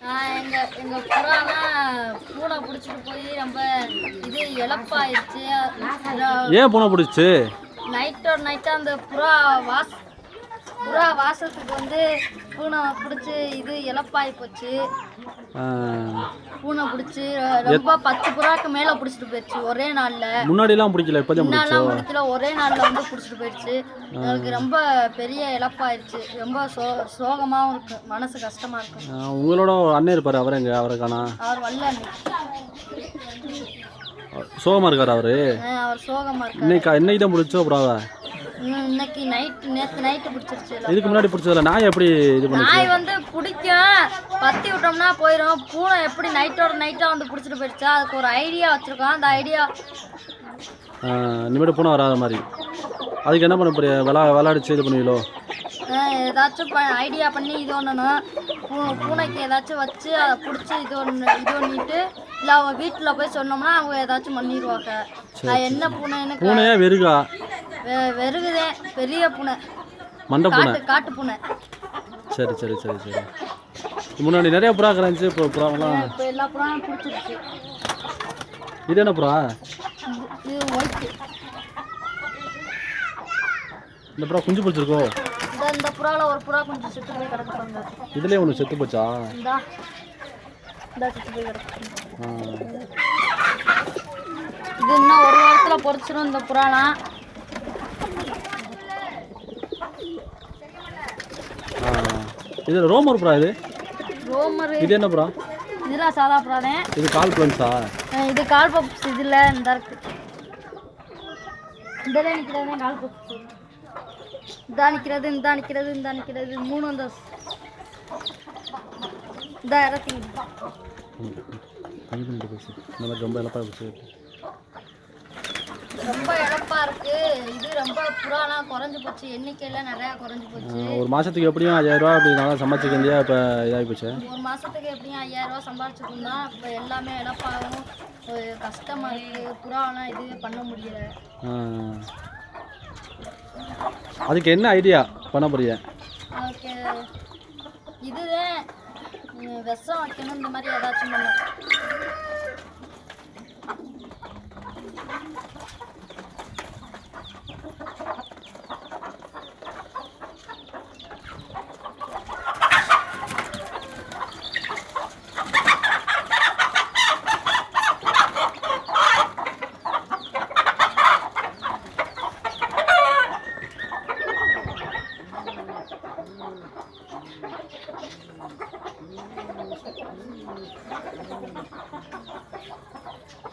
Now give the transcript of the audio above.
ஆஹ் எங்க எங்க புறாலாம் பூனை பிடிச்சிட்டு போய் ரொம்ப இது இழப்பாயிருச்சு. ஏன் பூனை பிடிச்சி? நைட்டோட நைட்டாக அந்த புறா வாஸ் புறா வாசத்துக்கு வந்து பூனை பிடிச்சி இது இழப்பாகி போச்சு. பூனை பிடிச்சி ரொம்ப பத்து புறாக்கு மேலே பிடிச்சிட்டு போயிடுச்சு ஒரே நாளில். முன்னாடிலாம் பிடிக்கல இப்போதான் பிடிச்சோ? முன்னாலாம் முடிக்கல ஒரே நாளில் வந்து பிடிச்சிட்டு போயிடுச்சு. எனக்கு ரொம்ப பெரிய இழப்பாயிருச்சு ரொம்ப சோ சோகமாகவும் இருக்கு மனசு கஷ்டமாக இருக்கு. உங்களோட அண்ணன் இருப்பார் அவர் எங்க அவரை காணா? அவர் வரல சோகமாக இருக்கார் அவரு? அவர் சோகமாக இருக்காரு. இன்னைக்கு இன்னைக்கு தான் பிடிச்சோ புறாவை? இன்னைக்கு நைட்டு நேற்று நைட்டு பிடிச்சிருச்சு. இதுக்கு முன்னாடி பிடிச்சதில்ல நாய் எப்படி இது பண்ணி நாய் வந்து பிடிக்கும் பத்தி விட்டோம்னா போயிடும் பூனை எப்படி நைட்டோட நைட்டாக வந்து பிடிச்சிட்டு போயிடுச்சா? அதுக்கு ஒரு ஐடியா வச்சுருக்கோம் அந்த ஐடியா இனிமேட்டு பூனை வராத மாதிரி. அதுக்கு என்ன பண்ண போறிய? விளா விளாடிச்சு இது பண்ணுவீங்களோ? ஏதாச்சும் ஐடியா பண்ணி இது பண்ணணும். பூ பூனைக்கு ஏதாச்சும் வச்சு அதை பிடிச்சி இது ஒன்று இது பண்ணிட்டு இல்லை அவங்க வீட்டில் போய் சொன்னோம்னா அவங்க ஏதாச்சும் பண்ணிடுவாங்க நான் என்ன பூனைன்னு க- பூனையா வெறுகா. வெறுகுதே. பெரிய பூனை. மண்டை பூனை. காட்டு பூனை. சரி சரி சரி சரி. முன்னாடி நிறைய புறா கிடந்துச்சு இப்போ புறாவெல்லாம் இப்போ எல்லா புறாவும் பிடிச்சிருச்சு. இது என்ன புறா? இது ஒயிட்டு. இந்த புறா குஞ்சு பிடிச்சிருக்கோ இந்த இந்த புறாவில் ஒரு புறா கொஞ்சம் செத்து போய் கிடக்குறாங்க இதுலேயே ஒன்று செத்து போச்சா? இந்தா. இந்தா செத்து போய் கிடக்கு. ஆ. இது இன்னும் ஒரு வாரத்தில் பொறிச்சிடும் இந்த புறாலாம். இது ரோமர் புறா இது? ரோமரு. இது என்ன புறா இதெல்லாம் சாதா புறா தான் இது கால் அஹ் இது கால் பப்ஸ் இதில் இந்த இருக்கு. இதில் நிற்கிறது கால் பப்ஸ் இதா நிற்கிறது இந்தா நிற்கிறது இந்தா நிற்கிறது மூணு கம்மி பண்ணிட்டு போச்சு இந்த மாதிரி ரொம்ப இழப்பாக ரொம்ப இழப்பா இருக்கு. இது ரொம்ப புறாலாம் குறைஞ்சு போச்சு. எண்ணிக்கையில் நிறையா குறைஞ்சு போச்சு. ஒரு மாதத்துக்கு எப்படியும் ஐயாயிரம் ரூபா அப்படி நல்லா சம்பாதிச்சுக்க வேண்டியா இப்போ இதாகி போச்சு? ஒரு மாசத்துக்கு எப்படியும் ஐயாயிரம் ரூபாய் சம்பாதிச்சிருந்தா இப்போ எல்லாமே இழப்பாகும் ஒரு கஷ்டமா இருக்கு. புறாலாம் எதுவுமே பண்ண முடியல. அதுக்கு என்ன ஐடியா பண்ண போறீங்க? அதுக்கு இதுதான் விஷம் வைக்கணும் இந்த மாதிரி ஏதாச்சும் பண்ணும் Mm. Mm. Mm. Mm.